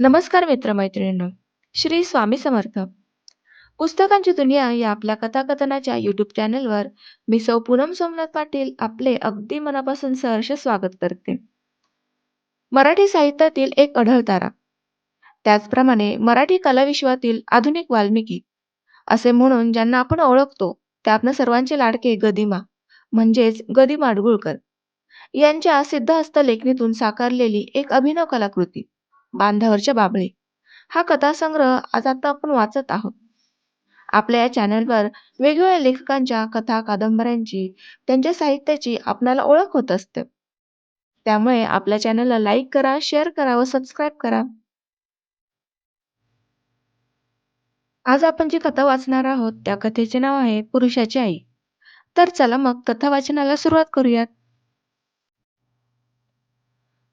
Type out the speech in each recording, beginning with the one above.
नमस्कार मित्रमैत्रिणींनो श्री स्वामी समर्थ. पुस्तकांची दुनिया या आपल्या कथाकथनाच्या यूट्यूब चॅनलवर मी सौ पूनम सोमनाथ पाटील आपले अगदी मनापासून सहर्ष स्वागत करते. मराठी साहित्यातील एक अढळ तारा. त्याचप्रमाणे मराठी कलाविश्वातील आधुनिक वाल्मिकी असे म्हणून ज्यांना आपण ओळखतो ते आपण सर्वांचे लाडके गदिमा म्हणजेच गदी माडगुळकर यांच्या सिद्धहस्त लेखणीतून साकारलेली एक अभिनव कलाकृती. बांधावरच्या बाबळे. हा कथासंग्रह आज आता आपण वाचत आहोत. आपल्या या चॅनलवर वेगवेगळ्या लेखकांच्या कथा कादंबऱ्यांची त्यांच्या साहित्याची आपणाला ओळख होत असते. त्यामुळे आपल्या चॅनलला लाईक करा शेअर करा व सबस्क्राईब करा. आज आपण जी कथा वाचणार आहोत त्या कथेचे नाव आहे पुरुषाची आई. तर चला मग कथा वाचनाला सुरुवात करूयात.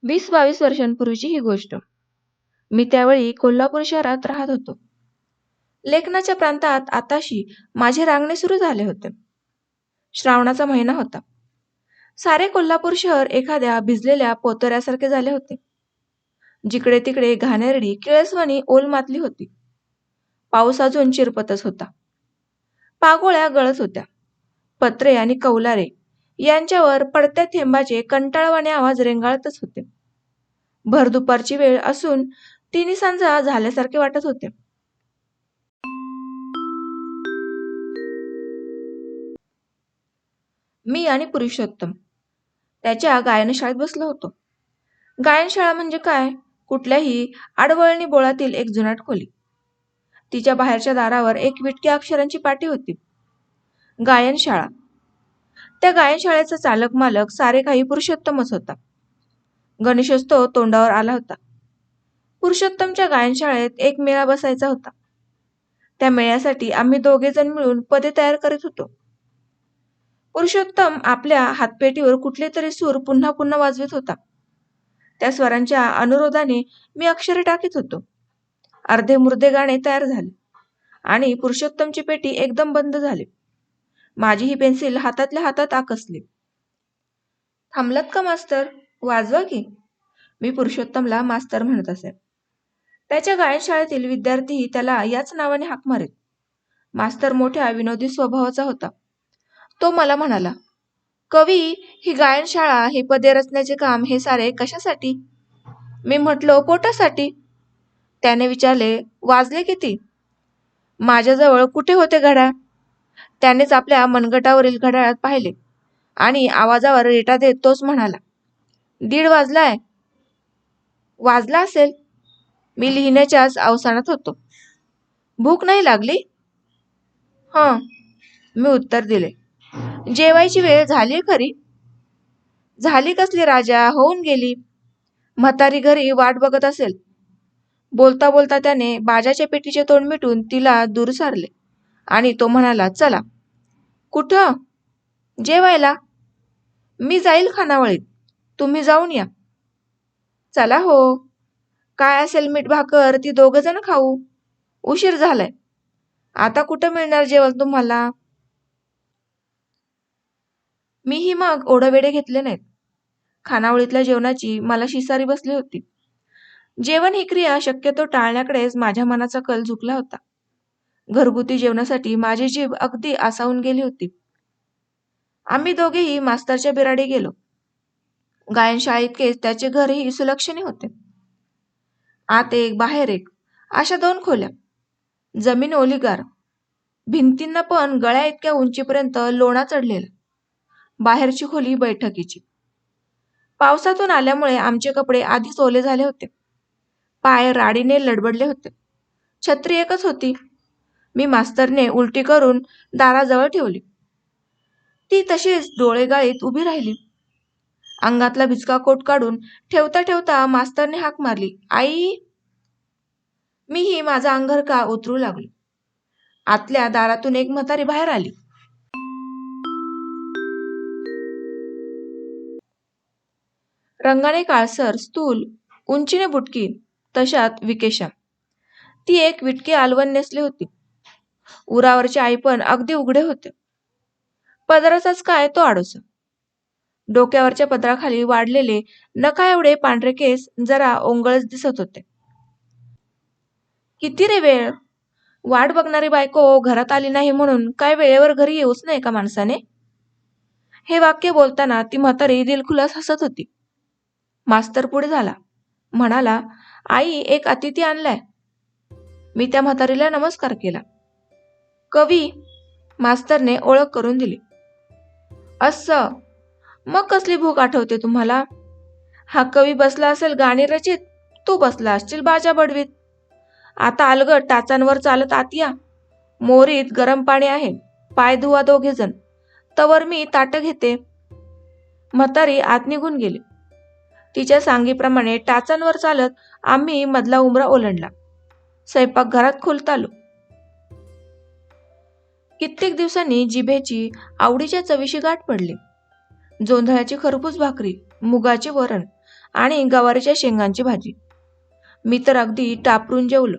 वीस बावीस वर्षांपूर्वीची ही गोष्ट. मी त्यावेळी कोल्हापूर शहरात राहत होतो. लेखनाच्या प्रांतात आताशी माझे रांगणे सुरू झाले होते. श्रावणाचा महिना होता. सारे कोल्हापूर शहर एखाद्या भिजलेल्या पोतऱ्यासारखे झाले होते. जिकडे तिकडे घाणेरडी किळसवणी ओल मातली होती. पाऊस अजून चिरपतच होता. पागोळ्या गळत होत्या. पत्रे आणि कौलारे यांच्यावर पडत्या थेंबाचे कंटाळवाणे आवाज रेंगाळतच होते. भर दुपारची वेळ असून तिन्ही सांजा झाल्यासारखे वाटत होते. मी आणि पुरुषोत्तम. त्याच्या गायनशाळेत बसलो होतो. गायनशाळा म्हणजे काय? कुठल्याही आडवळणी बोळातील एक जुनाट खोली. तिच्या बाहेरच्या दारावर एक विटक्या अक्षरांची पाटी होती. गायनशाळा. त्या गायनशाळेचा चालक मालक सारे काही पुरुषोत्तमच होता. गणेशोत्सव तोंडावर आला होता. पुरुषोत्तमच्या गायनशाळेत एक मेळा बसायचा होता. त्या मेळ्यासाठी आम्ही दोघे जण मिळून पदे तयार करीत होतो. पुरुषोत्तम आपल्या हातपेटीवर कुठले तरी सूर पुन्हा पुन्हा वाजवित होता. त्या स्वरांच्या अनुरोधाने मी अक्षरे टाकीत होतो. अर्धे मुर्दे गाणे तयार झाले आणि पुरुषोत्तमची पेटी एकदम बंद झाली. माझी ही पेन्सिल हातातल्या हातात आकसली. थांबलात का मास्तर? वाजवा की. मी पुरुषोत्तमला मास्तर म्हणत असे. त्याच्या गायनशाळेतील विद्यार्थीही त्याला याच नावाने हाक मारीत. मास्तर मोठ्या विनोदी स्वभावाचा होता. तो मला म्हणाला कवी ही गायनशाळा ही पदे रचण्याचे काम हे सारे कशासाठी? मी म्हटलो पोटासाठी. त्याने विचारले वाजले किती? माझ्याजवळ कुठे होते घड्याळ? त्यानेच आपल्या मनगटावरील घड्याळात पाहिले आणि आवाजावर रेटा देत तोच म्हणाला दीड वाजलाय. वाजला असेल. मी लिहिण्याच्याच अवसानात होतो. भूक नाही लागली? हं मी उत्तर दिले. जेवायची वेळ झाली खरी? झाली कसली राजा? होऊन गेली. म्हातारी घरी वाट बघत असेल. बोलता बोलता त्याने बाजाच्या पेटीचे तोंड मिटून तिला दूर सारले आणि तो म्हणाला चला. कुठं? जेवायला. मी जाईल खानावळीत. तुम्ही जाऊन या. चला हो. काय असेल मीठ भाकर ती दोघ जण खाऊ. उशीर झालाय. आता कुठं मिळणार जेवण तुम्हाला? मीही मग ओढवेडे घेतले नाहीत. खानावळीतल्या जेवणाची मला शिसारी बसली होती. जेवण ही क्रिया शक्यतो टाळण्याकडेच माझ्या मनाचा कल झुकला होता. घरगुती जेवणासाठी माझी जीभ अगदी आसावून गेली होती. आम्ही दोघेही मास्तरच्या बिराडी गेलो. गायनशाळेतकेच त्याचे घरही सुलक्षणी होते. आत एक बाहेर एक. अशा दोन खोल्या. जमीन ओलीगार. भिंतींना पण गळ्या इतक्या उंचीपर्यंत लोणा चढलेला. बाहेरची खोली बैठकीची. पावसातून आल्यामुळे आमचे कपडे आधीच ओले झाले होते. पाय राडीने लडबडले होते. छत्री एकच होती. मी मास्तरने उलटी करून दाराजवळ ठेवली. ती तशीच डोळे गाळीत उभी राहिली. अंगातला भिजका कोट काढून ठेवता ठेवता मास्तरने हाक मारली. आई. मीही माझा अंगरका उतरू लागलो. आतल्या दारातून एक म्हातारी बाहेर आली. रंगाने काळसर स्थूल उंचीने बुटकी तशात विकेशा ती एक विटकी आलवण नेसली होती. उरावरचे आई पण अगदी उघडे होते. पदराचाच काय तो आडोसा. डोक्यावरच्या पदराखाली वाढलेले नका एवढे पांढरे केस जरा ओंगळच दिसत होते. किती रे वेळ? वाट बघणारी बायको घरात आली नाही म्हणून काय वेळेवर घरी येऊच नाही का माणसाने? हे वाक्य बोलताना ती म्हातारी दिलखुलास हसत होती. मास्तर पुढे झाला. म्हणाला आई एक अतिथी आणलाय. मी त्या म्हातारीला नमस्कार केला. कवी मास्तरने ओळख करून दिली. असं मग कसली भूक आठवते तुम्हाला? हा कवी बसला असेल गाणी रचित तू बसला असशील बाजा बडवीत. आता अलगट टाचांवर चालत आत या मोरीत गरम पाणी आहे पाय धुवा दोघे जण. तवर मी ताट घेते. म्हातारी आत निघून गेली. तिच्या सांगीप्रमाणे टाचांवर चालत आम्ही मधला उमरा ओलांडला. स्वयंपाकघरात खोलतालो कित्येक दिवसांनी जिभेची आवडीच्या चवीशी गाठ पडली. जोंधळ्याची खरपूस भाकरी मुगाचे वरण आणि गवारीच्या शेंगांची भाजी. मी तर अगदी टापरून जेवलो.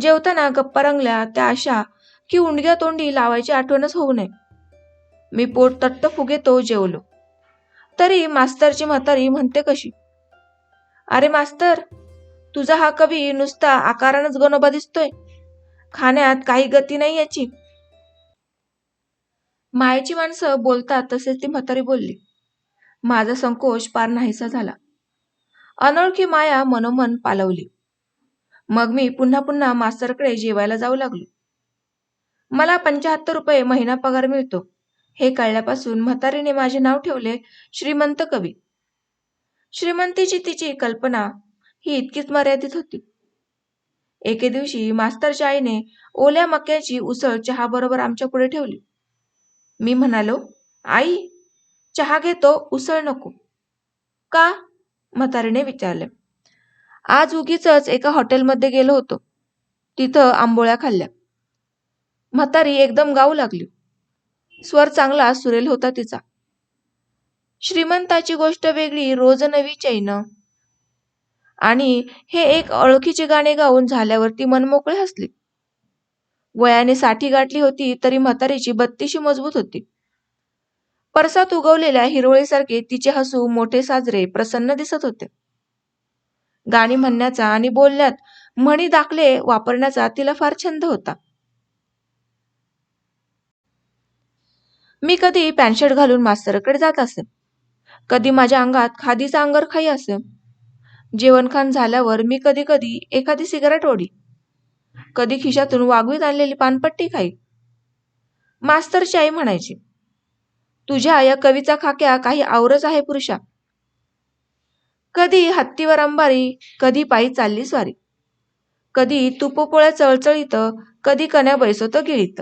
जेवताना गप्पा रंगल्या त्या अशा की उंडग्या तोंडी लावायची आठवणच होऊ नये. मी पोट तट्ट फुगेतो जेवलो. तरी मास्तरची म्हातारी म्हणते कशी अरे मास्तर तुझा हा कवी नुसता आकारानच गणोबा दिसतोय. खाण्यात काही गती नाही याची. मायेची माणसं बोलतात तसेच ती म्हातारी बोलली. माझा संकोच पार नाहीसा झाला. अनोळखी माया मनोमन पालवली. मग मी पुन्हा पुन्हा मास्तरकडे जेवायला जाऊ लागलो. मला पंचाहत्तर रुपये महिना पगार मिळतो. हे कळल्यापासून म्हातारीने माझे नाव ठेवले श्रीमंत कवी. श्रीमंतीची तिची कल्पना ही इतकीच मर्यादित होती. एके दिवशी मास्तरच्या आईने ओल्या मक्याची उसळ चहाबरोबर आमच्या पुढे ठेवली. मी म्हणालो आई चहा घेतो उसळ नको. का? म्हातारीने विचारले. आज उगीच एका हॉटेलमध्ये गेलो होतो. तिथं आंबोळ्या खाल्ल्या. म्हातारी एकदम गाऊ लागली. स्वर चांगला सुरेल होता तिचा. श्रीमंताची गोष्ट वेगळी रोज नवी चैन. आणि हे एक ओळखीचे गाणे गाऊन झाल्यावरती मनमोकळे हसली. वयाने साठी गाठली होती तरी म्हातारीची बत्तीशी मजबूत होती. परसात उगवलेल्या हिरवळीसारखे तिचे हसू मोठे साजरे प्रसन्न दिसत होते. गाणी म्हणण्याचा आणि बोलण्यात म्हणी दाखले वापरण्याचा तिला फार छंद होता. मी कधी पॅन्टशर्ट घालून मास्तरकडे जात असे. कधी माझ्या अंगात खादीचा अंगरखाई असे. जेवणखान झाल्यावर मी कधी कधी एखादी सिगारेट ओढी. कधी खिशातून वागवीत आणलेली पानपट्टी खाई. मास्तरची आई म्हणायची तुझ्या या कवीचा खाक्या काही आवरच आहे पुरुषा. कधी हत्तीवर अंबारी कधी पायी चालली स्वारी. कधी तुपोपोळ्या चळचळीत कधी कण्या बैसोत गिळीत.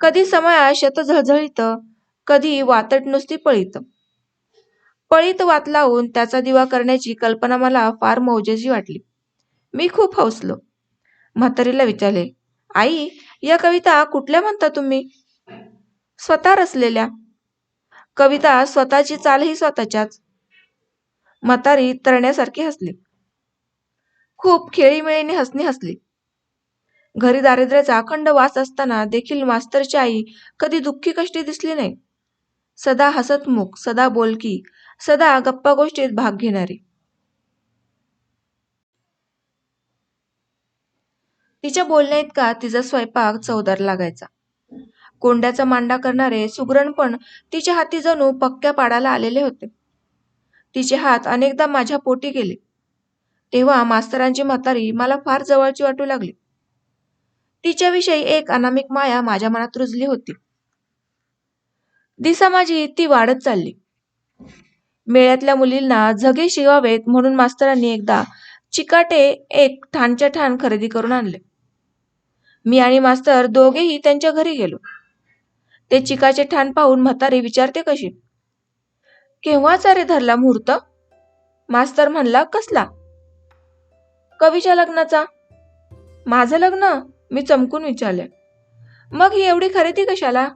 कधी समया शत झळझळीत कधी वातट नुसती पळीत. पळीत वात लावून त्याचा दिवा करण्याची कल्पना मला फार मौजेची वाटली. मी खूप हौसलो. म्हातारीला विचारले आई या कविता कुठल्या म्हणता तुम्ही? स्वतः रचलेल्या. कविता स्वतःची चालही स्वतःच्याच. म्हातारी तरण्यासारखी हसली. खूप खेळीमेळीने हसणी हसली. घरी दारिद्र्याचा अखंड वास असताना देखील मास्तरची आई कधी दुःखी कष्टी दिसली नाही. सदा हसतमुख सदा बोलकी सदा गप्पा गोष्टीत भाग घेणारी. तिच्या बोलण्या इतका तिचा स्वयंपाक चवदार लागायचा. कोंड्याचा मांडा करणारे सुगरणपण तिच्या हाती जणू पक्क्या पाडाला आलेले होते. तिचे हात अनेकदा माझ्या पोटी गेले. तेव्हा मास्तरांची म्हातारी मला फार जवळची वाटू लागली. तिच्याविषयी एक अनामिक माया माझ्या मनात रुजली होती. दिसा माझी ती वाढत चालली. मेळ्यातल्या मुलींना झगे शिवावेत म्हणून मास्तरांनी एकदा चिकाटे एक ठाणच्या ठाण खरेदी करून आणले. मी आणि मास्तर दोघेही त्यांच्या घरी गेलो. ते चिकाचे ठाण पाहून म्हातारी विचारते कशी? केव्हाचा रे धरला मुहूर्त? मास्तर म्हणला कसला? कवीच्या लग्नाचा. माझं लग्न? मी चमकून विचारले. मग ही एवढी खरेदी कशाला?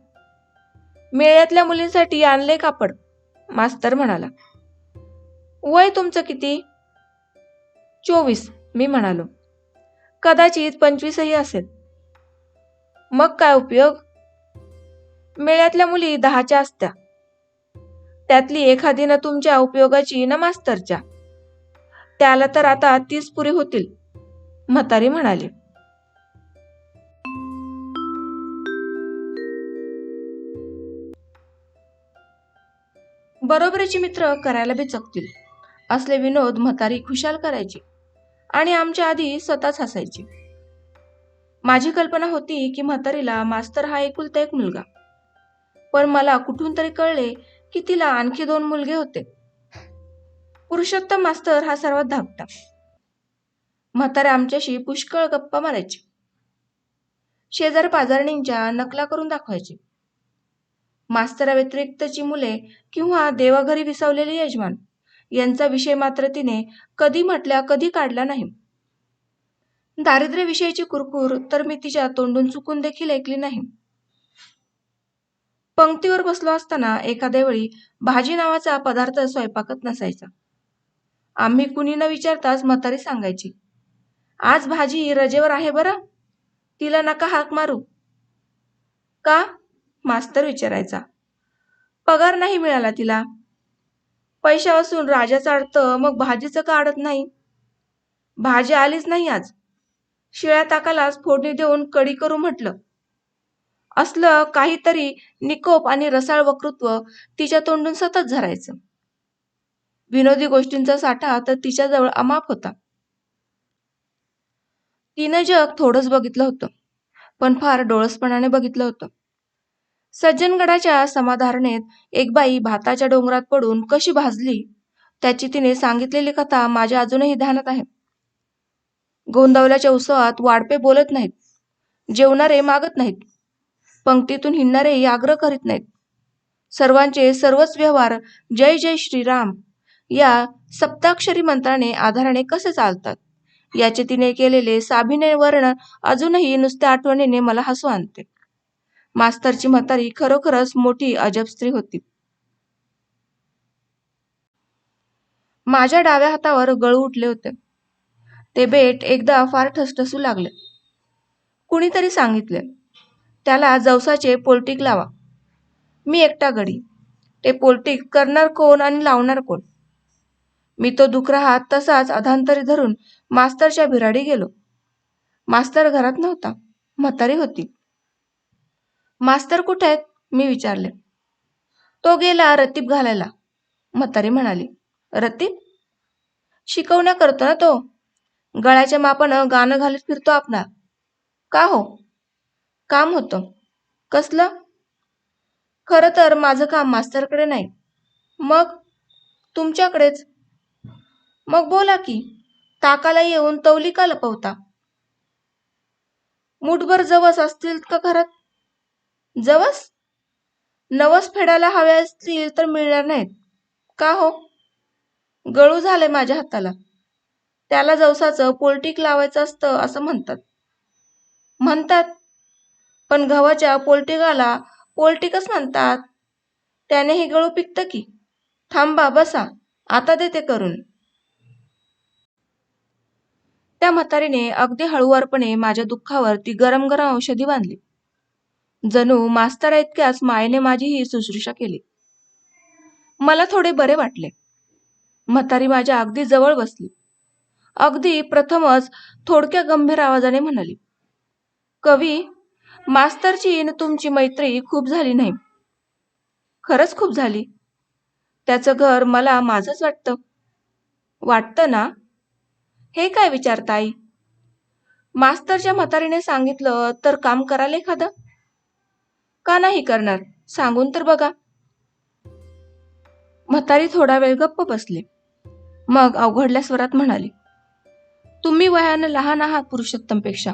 मेळ्यातल्या मुलींसाठी आणले कापड. मास्तर म्हणाला वय तुमचं किती? चोवीस मी म्हणालो. कदाचित पंचवीसही असेल. मग काय उपयोग? मेळ्यातल्या मुली दहाच्या असत्या. त्यातली एखादी ना तुमच्या उपयोगाची ना मास्तरच्या? त्याला तर आता तीस पुरी होतील म्हातारी म्हणाली. बरोबरीचे मित्र करायला बी चकतील असले विनोद म्हातारी खुशाल करायची आणि आमच्या आधी स्वतःच हसायची. माझी कल्पना होती की म्हातारीला मास्तर हा एकुलता एक मुलगा. पण मला कुठून तरी कळले की तिला आणखी दोन मुलगे होते. पुरुषोत्तम मास्तर हा सर्वात धाकटा. म्हातारे आमच्याशी पुष्कळ गप्पा मारायचे. शेजार पाजारणींच्या नकला करून दाखवायचे. मास्तरा व्यतिरिक्तची मुले किंवा देवाघरी विसावलेले यजमान यांचा विषय मात्र तिने कधी म्हटल्या कधी काढला नाही. दारिद्र्याविषयीची कुरकुर तर मी तिच्या तोंडून चुकून देखील ऐकली नाही. पंक्तीवर बसलो असताना एखाद्या वेळी भाजी नावाचा पदार्थ स्वयंपाकत नसायचा. आम्ही कुणी न विचारताच म्हातारी सांगायची आज भाजी रजेवर आहे बरं? तिला नका हाक मारू. का? मास्तर विचारायचा. पगार नाही मिळाला तिला. पैशा राजाचा राजा मग भाजीचं का अडत नाही? भाजी आलीच नाही आज. शिळ्या ताकालाच फोडणी देऊन कडी करू म्हटलं. असलं काहीतरी निकोप आणि रसाळ वक्तृत्व तिच्या तोंडून सतत झरायचं. विनोदी गोष्टींचा साठा तर तिच्याजवळ अमाप होता. तिनं जग थोडंच बघितलं होतं पण फार डोळसपणाने बघितलं होतं. सज्जनगडाच्या समाधारणेत एक बाई भाताच्या डोंगरात पडून कशी भाजली त्याची तिने सांगितलेली कथा माझ्या अजूनही ध्यानात आहे. गोंदावल्याच्या उत्सवात वाढपे बोलत नाहीत. जेवणारे मागत नाहीत. पंक्तीतून हिंडणारे आग्रह करीत नाहीत. सर्वांचे सर्वच व्यवहार जय जय श्रीराम या सप्ताक्षरी मंत्राने आधाराने कसे चालतात? याचे तिने केलेले साभिनय वर्ण अजूनही नुसत्या आठवणीने मला हसू आणते. मास्तरची म्हातारी खरोखरच मोठी अजब स्त्री होती. माझ्या डाव्या हातावर गळू उठले होते. ते बेट एकदा फार ठसठसू लागले. कुणीतरी सांगितले त्याला जवसाचे पोलटिक लावा. मी एकटा गडी. ते पोलटिक करणार कोण आणि लावणार कोण? मी तो दुखरा हात तसाच अधांतरी धरून मास्तरच्या भिराडी गेलो. मास्तर घरात नव्हता म्हातारी होती. मास्तर कुठे आहेत? मी विचारले. तो गेला रतीब घालायला म्हातारी म्हणाली. रतीब? शिकवण्या करतो ना तो. गळ्याच्या मापानं गाणं घालत फिरतो आपला. का हो? काम होतं. कसलं? खरं तर माझं काम मास्तरकडे नाही. मग? तुमच्याकडेच. मग बोला की ताकाला येऊन तवली का लपवता? मुठभर जवस असतील का घरात? जवस? नवस फेडायला हवे असतील तर मिळणार नाहीत. का हो? गळू झाले माझ्या हाताला. त्याला जवसाचं पोल्टिक लावायचं असतं असं म्हणतात. म्हणतात. पण गव्हाच्या पोल्टिकाला पोल्टिकच म्हणतात. त्याने हे गळू पिकतं की. थांबा बसा. आता देते करून. त्या म्हातारीने अगदी हळूवारपणे माझ्या दुःखावर ती गरम गरम औषधी बांधली. जणू मास्तरा इतक्याच मायेने माझी ही शुश्रूषा केली. मला थोडे बरे वाटले. म्हातारी माझ्या अगदी जवळ बसली. अगदी प्रथमच थोडक्या गंभीर आवाजाने म्हणाली कवी मास्तरची न तुमची मैत्री खूप झाली नाही. खरंच खूप झाली. त्याचं घर मला माझंच वाटतं. वाटतं ना? हे काय विचारताई मास्तरच्या म्हातारीने सांगितलं तर काम कराल एखादं? का नाही करणार? सांगून तर बघा. म्हातारी थोडा वेळ गप्प बसले. मग अवघडल्या स्वरात म्हणाली तुम्ही वयानं लहान आहात पुरुषोत्तमपेक्षा.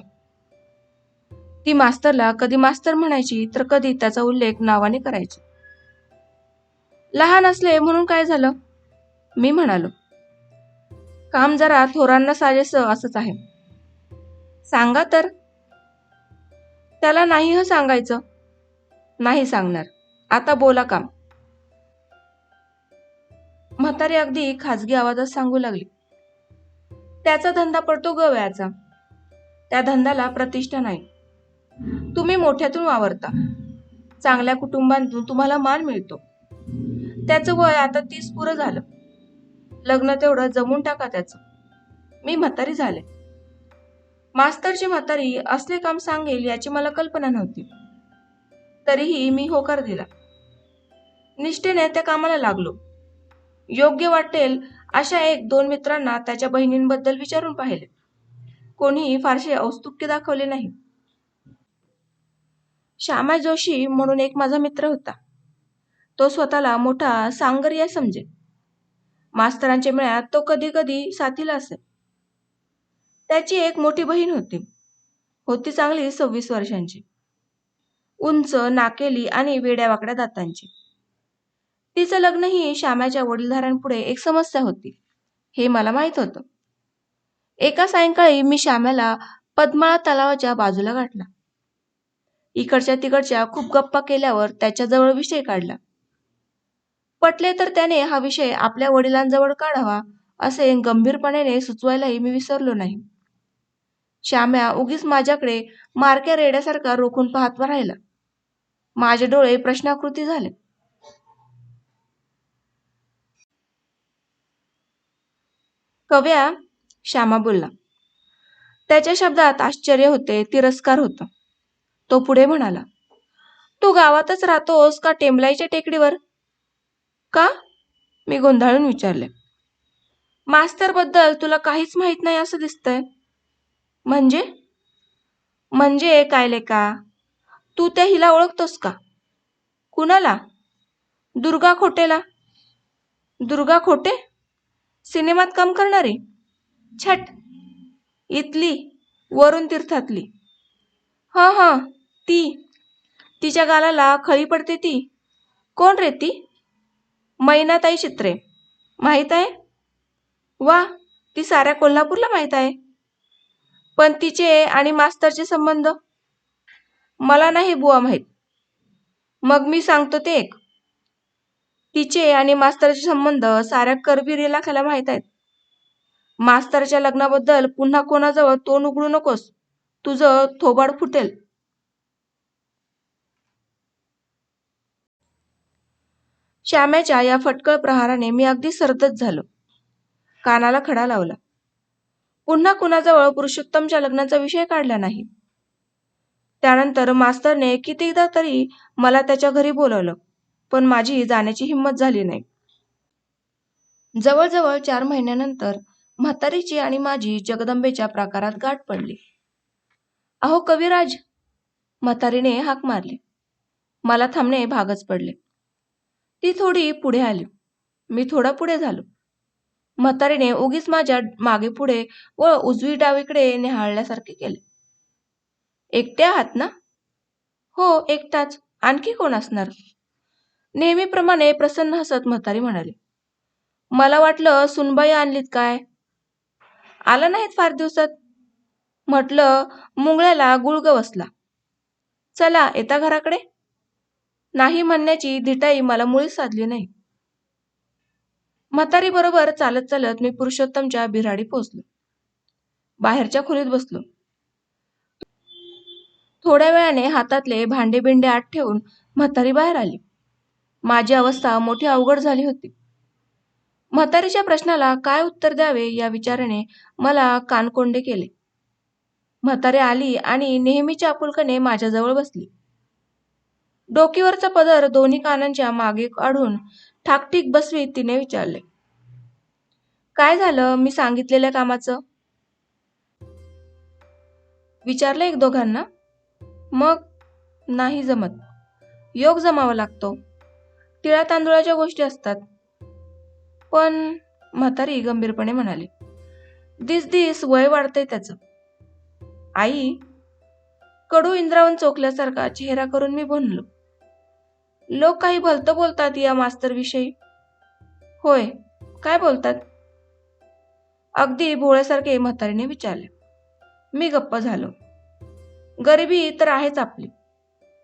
ती मास्तरला कधी मास्तर म्हणायची तर कधी त्याचा उल्लेख नावाने करायची. लहान असले म्हणून काय झालं? मी म्हणालो काम जरा थोरांना साजेस असंच आहे. सांगा तर. त्याला नाही ह सांगायचं. नाही सांगणार. आता बोला काम. म्हातारी अगदी खाजगी आवाजात सांगू लागली. त्याचा धंदा पडतो गव्याचा त्या धंद्याला प्रतिष्ठा नाही. तुम्ही मोठ्यातून वावरता. चांगल्या कुटुंबातून तुम्हाला मान मिळतो. त्याचं वय आता तीस पुरं झालं. लग्न तेवढं जमून टाका त्याचं. मी म्हातारी झाले. मास्तरची म्हातारी असले काम सांगेल याची मला कल्पना नव्हती. तरीही मी होकार दिला. निष्ठेने त्या कामाला लागलो. योग्य वाटेल अशा एक दोन मित्रांना त्याच्या बहिणींबद्दल विचारून पाहिले. कोणीही फारसे औत्सुक्य दाखवले नाही. श्यामा जोशी म्हणून एक माझा मित्र होता. तो स्वतःला मोठा सांगरिया समजे. मास्तरांच्या मेळ्यात तो कधी कधी साथीला असे. त्याची एक मोठी बहीण होती. होती चांगली सव्वीस वर्षांची. उंच नाकेली आणि वेड्यावाकड्या दातांची. तिचं लग्नही श्यामाच्या वडीलधाऱ्यांपुढे एक समस्या होती. हे मला माहीत होतं. एका सायंकाळी मी श्याम्याला पद्माळा तलावाच्या बाजूला गाठला. इकडच्या तिकडच्या खूप गप्पा केल्यावर त्याच्याजवळ विषय काढला. पटले तर त्याने हा विषय आपल्या वडिलांजवळ काढावा असे गंभीरपणाने सुचवायलाही मी विसरलो नाही. श्याम्या उगीच माझ्याकडे मारक्या रेड्यासारखा रोखून पाहत राहिला. माझे डोळे प्रश्नाकृती झाले. कव्या श्यामा बोलला. त्याच्या शब्दात आश्चर्य होते तिरस्कार होता. तो पुढे म्हणाला तू गावातच राहतोस का टेंबलाईच्या टेकडीवर? का? मी गोंधळून विचारले. मास्तरबद्दल तुला काहीच माहीत नाही असं दिसतंय. म्हणजे? म्हणजे काय लेका तू त्या हिला ओळखतोस का? कुणाला? दुर्गा खोटेला. दुर्गा खोटे? सिनेमात काम करणारी? छट. इथली वरुण तीर्थातली. हा हा ती. तिच्या गालाला खळी पडते ती. कोण रे ती? मैनाताई चित्रे माहीत आहे? वा ती साऱ्या कोल्हापूरला माहीत आहे. पण तिचे आणि मास्तरचे संबंध? मला नाही बुवा माहीत. मग मी सांगतो ते एक. तिचे आणि मास्तरचे संबंध साऱ्या करवीर इलाख्याला माहीत आहेत. मास्तरच्या लग्नाबद्दल पुन्हा कोणाजवळ तोंड उघडू नकोस. तुझं थोबाड फुटेल. श्याम्याच्या या फटकळ प्रहाराने मी अगदी सर्दच झालो. कानाला खडा लावला. पुन्हा कुणाजवळ पुरुषोत्तमच्या लग्नाचा विषय काढला नाही. त्यानंतर मास्तरने कितीदा तरी मला त्याच्या घरी बोलवलं. पण माझी जाण्याची हिंमत झाली नाही. जवळजवळ चार महिन्यानंतर म्हातारीची आणि माझी जगदंबेच्या प्राकारात गाठ पडली. अहो कविराज म्हातारीने हाक मारली. मला थांबणे भागच पडले. ती थोडी पुढे आली. मी थोडा पुढे झालो. म्हातारीने उगीच माझ्या मागे पुढे व उजवी डावीकडे निहाळल्यासारखे केले. एकट्या आहात ना? हो एकटाच. आणखी कोण असणार? नेहमीप्रमाणे प्रसन्न हसत म्हातारी म्हणाली मला वाटलं सुनबाई आणलीत काय? आला नाहीत फार दिवसात? म्हटलं मुंगळ्याला गुळग बसला चला येता घराकडे? नाही म्हणण्याची धिटाई मला मुळीच साधली नाही. म्हातारी बरोबर चालत चालत मी पुरुषोत्तमच्या बिराडी पोहोचलो. बाहेरच्या खोलीत बसलो. थोड्या वेळाने हातातले भांडे बिंडे आत ठेवून म्हातारी बाहेर आली. माझी अवस्था मोठी अवघड झाली होती. म्हातारीच्या प्रश्नाला काय उत्तर द्यावे या विचाराने मला कानकोंडे केले. म्हातारी आली आणि नेहमीच्या आपुलकने माझ्याजवळ बसली. डोकीवरचा पदर दोन्ही कानांच्या मागे काढून ठाकठीक बसवीत तिने विचारले काय झालं? मी सांगितलेल्या कामाचं? विचारलं एक दोघांना. मग नाही जमत. योग जमावा लागतो. तिळा तांदुळाच्या गोष्टी असतात. पण म्हातारी गंभीरपणे म्हणाली दिस दिस वय वाढतंय त्याचं. आई कडू इंद्रावन चोखल्यासारखा चेहरा करून मी बनलो लोक काही भलतं बोलतात या मास्तर विषयी. होय काय बोलतात? अगदी भोळ्यासारखे म्हातारीने विचारले. मी गप्प झालो. गरिबी तर आहेच आपली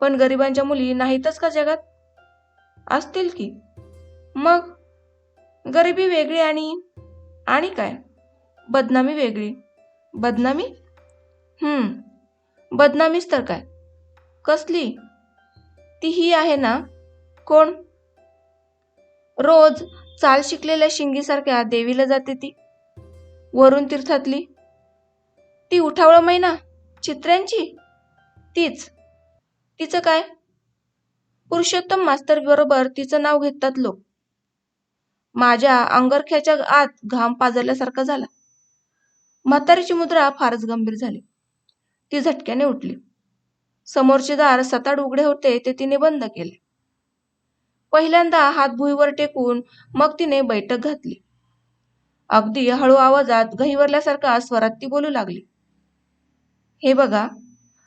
पण गरिबांच्या मुली नाहीतच का जगात? असतील की? मग? गरिबी वेगळी आणि आणि काय? बदनामी वेगळी. बदनामी? हम्म. बदनामीच तर काय? कसली? ती ही आहे ना? कोण? रोज चाल शिकलेल्या शिंगीसारख्या देवीला जाते ती. वरुण तीर्थातली. ती उठावळं मैना? चित्र्यांची? तीच. तिचं काय? पुरुषोत्तम मास्तर बरोबर तिचं नाव घेतात लोक. माझ्या अंगरख्याच्या आत घाम पाजरल्यासारखा झाला. म्हातारीची मुद्रा फारच गंभीर झाली. ती झटक्याने उठली. समोरचे दार सताड उघडे होते ते तिने बंद केले. पहिल्यांदा हात भुईवर टेकून मग तिने बैठक घातली. अगदी हळू आवाजात गहिवरल्यासारखा स्वरात ती बोलू लागली. हे बघा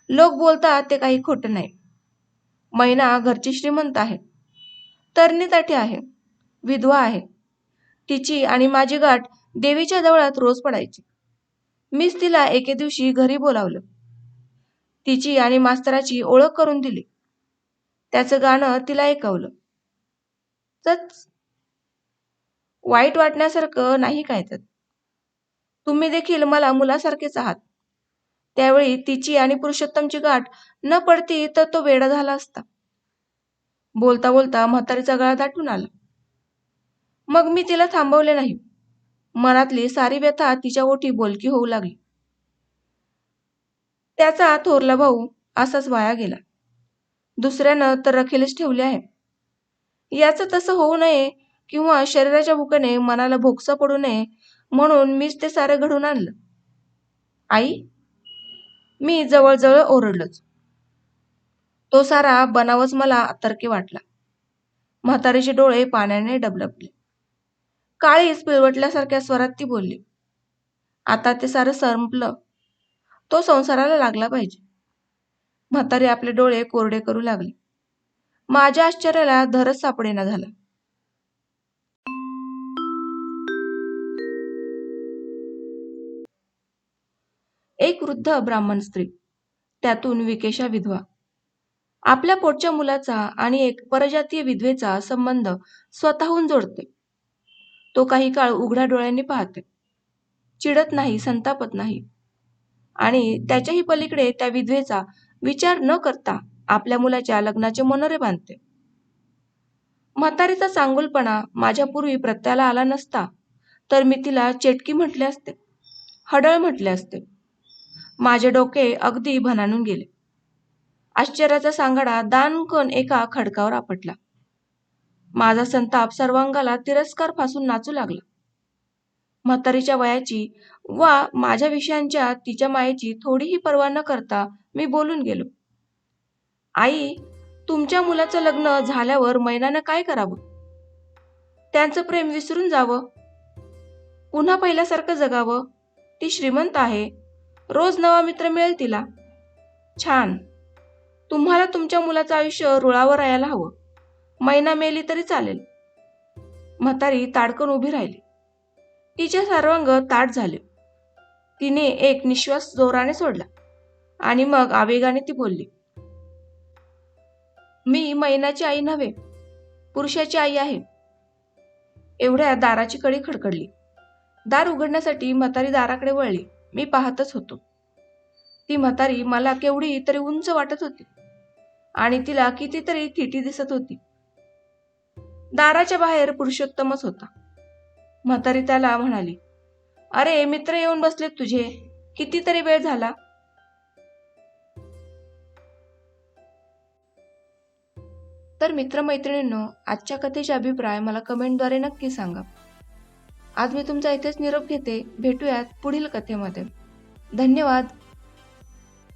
लोक बोलतात ते काही खोटं नाही. मैना घरची श्रीमंत आहे. तरणीताठी आहे. विधवा आहे. तिची आणि माझी गाठ देवीच्या जवळात रोज पडायची. मीच तिला एके दिवशी घरी बोलावलं. तिची आणि मास्तराची ओळख करून दिली. त्याचं गाणं तिला ऐकवलं. तच वाईट वाटण्यासारखं नाही काय त्यात. तुम्ही देखील मला मुलासारखेच आहात. त्यावेळी तिची आणि पुरुषोत्तमची गाठ न पडती तर तो वेडा झाला असता. बोलता बोलता म्हातारीचा गळा दाटून आला. मग मी तिला थांबवले नाही. मनातली सारी व्यथा तिच्या ओठी बोलकी होऊ लागली. त्याचा थोरला भाऊ असाच वाया गेला. दुसऱ्यानं तर रखेलच ठेवले आहे. याचं तसं होऊ नये किंवा शरीराच्या भुकेने मनाला भोगसा पडू नये म्हणून मीच ते सारे घडून आणलं. आई मी जवळजवळ ओरडलोच. तो सारा बनावच मला अतर्की वाटला. म्हातारीचे डोळे पाण्याने डबडबले. काळीच पिळवटल्यासारख्या स्वरात ती बोलली आता ते सारं संपलं. तो संसाराला लागला पाहिजे. म्हातारी आपले डोळे कोरडे करू लागले. माझ्या आश्चर्याला धरच सापडेना झाला. एक वृद्ध ब्राह्मण स्त्री. त्यातून विकेशा विधवा. आपल्या पोटच्या मुलाचा आणि एक परजातीय विधवेचा संबंध स्वतःहून जोडते. तो काही काळ उघड्या डोळ्यांनी पाहते. चिडत नाही संतापत नाही. आणि त्याच्याही पलीकडे त्या विधवेचा विचार न करता आपल्या मुलाच्या लग्नाचे मनोरे बांधते. म्हातारीचा चांगुलपणा माझ्यापूर्वी प्रत्याला आला नसता तर मी तिला चेटकी म्हटले असते हडळ म्हटले असते. माझे डोके अगदी भनानून गेले. आश्चर्याचा सांगाडा दानकन एका खडकावर आपटला. माझा संताप सर्वांगाला तिरस्कार फासून नाचू लागला. म्हातारीच्या वयाची वा माझ्या विषयांच्या तिच्या मायेची थोडीही पर्वा न करता मी बोलून गेलो. आई तुमच्या मुलाचं लग्न झाल्यावर मैनानं काय करावं? त्यांचं प्रेम विसरून जावं? पुन्हा पहिल्यासारखं जगावं? ती श्रीमंत आहे रोज नवा मित्र मिळेल तिला. छान. तुम्हाला तुमच्या मुलाचं आयुष्य रुळावर यायला हवं. मैना मेली तरी चालेल. म्हातारी ताडकन उभी राहिली. तिचे सर्वांग ताट झाले. तिने एक निश्वास जोराने सोडला आणि मग आवेगाने ती बोलली मी मैनाची आई नव्हे पुरुषाची आई आहे. एवढ्या दाराची कडी खडखडली. दार उघडण्यासाठी म्हातारी दाराकडे वळली. मी पाहतच होतो. ती म्हातारी मला केवढी तरी उंच वाटत होती. आणि तिला कितीतरी थिटी दिसत होती. दाराच्या बाहेर पुरुषोत्तमच होता. म्हातारी त्याला म्हणाली अरे मित्र येऊन बसलेत तुझे. कितीतरी वेळ झाला. तर मित्रमैत्रिणींनो आजच्या कथेचे अभिप्राय मला कमेंटद्वारे नक्की सांगा. आज मी तुमचा इथेच निरोप घेते. भेटूयात पुढील कथेमध्ये. धन्यवाद.